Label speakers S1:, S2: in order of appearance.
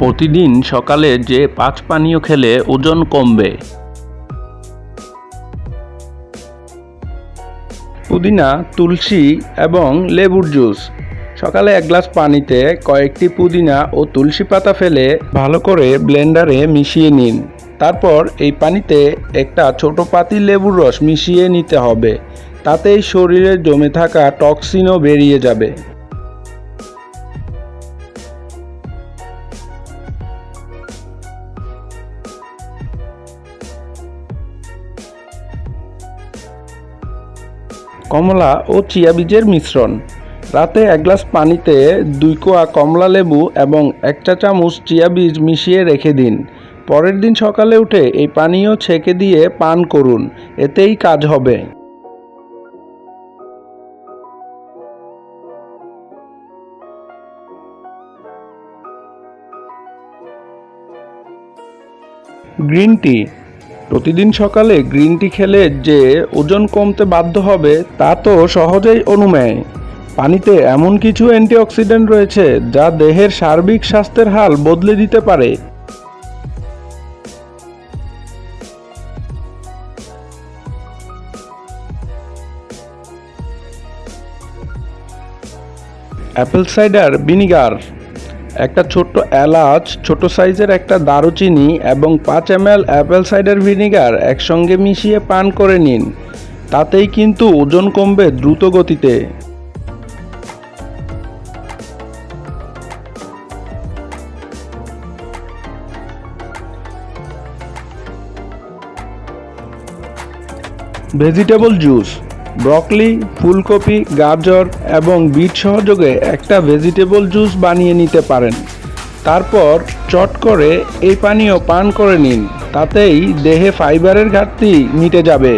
S1: প্রতিদিন সকালে যে পাঁচ পানীয় খেলে ওজন কমবে। পুদিনা, তুলসী এবং লেবুর জুস। সকালে এক গ্লাস পানিতে কয়েকটি পুদিনা ও তুলসী পাতা ফেলে ভালো করে ব্লেন্ডারে মিশিয়ে নিন। তারপর এই পানিতে একটা ছোট পাতি লেবুর রস মিশিয়ে নিতে হবে। তাতেই শরীরে জমে থাকা টক্সিনও বেরিয়ে যাবে। কমলা ও চিয়া বীজের মিশ্রণ। রাতে এক গ্লাস পানিতে দুই কোয়া কমলা লেবু এবং এক চা চামচ চিয়া বীজ মিশিয়ে রেখে দিন। পরের দিন সকালে উঠে এই পানীয় ছেঁকে দিয়ে পান করুন, এতেই কাজ হবে। গ্রিন টি প্রতিদিন সকালে গ্রিন টি খেলে যে ওজন কমতে বাধ্য হবে, তা তো সহজেই অনুমেয়। পানিতে এমন কিছু অ্যান্টিঅক্সিডেন্ট রয়েছে যা দেহের সার্বিক স্বাস্থ্যের হাল বদলে দিতে পারে। অ্যাপেল সাইডার ভিনিগার একটা ছোট্ট এলাচ, ছোট সাইজের একটা দারুচিনি এবং পাঁচ M L apple cider vinegar একসঙ্গে মিশিয়ে পান করে নিন। তাতেই কিন্তু ওজন কমবে দ্রুত গতিতে। Vegetable juice. ব্রকলি, ফুলকপি, গাজর এবং বিট সহযোগে একটা ভেজিটেবল জুস বানিয়ে নিতে পারেন। তারপর চট করে এই পানীয় পান করে নিন, তাতেই দেহে ফাইবারের ঘাটতি মিটে যাবে।